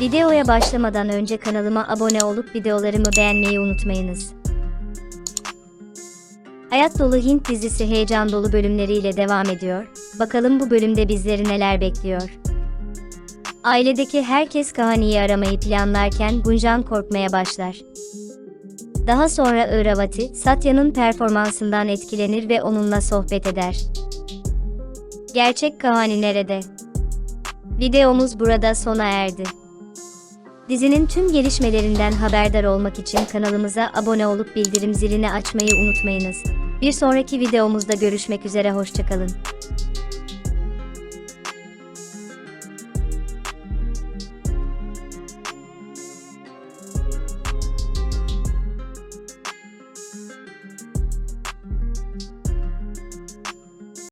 Videoya başlamadan önce kanalıma abone olup videolarımı beğenmeyi unutmayınız. Hayat dolu Hint dizisi heyecan dolu bölümleriyle devam ediyor. Bakalım bu bölümde bizleri neler bekliyor. Ailedeki herkes Kahani'yi aramayı planlarken Gunjan korkmaya başlar. Daha sonra Iravati, Satya'nın performansından etkilenir ve onunla sohbet eder. Gerçek Kahani nerede? Videomuz burada sona erdi. Dizinin tüm gelişmelerinden haberdar olmak için kanalımıza abone olup bildirim zilini açmayı unutmayınız. Bir sonraki videomuzda görüşmek üzere hoşçakalın.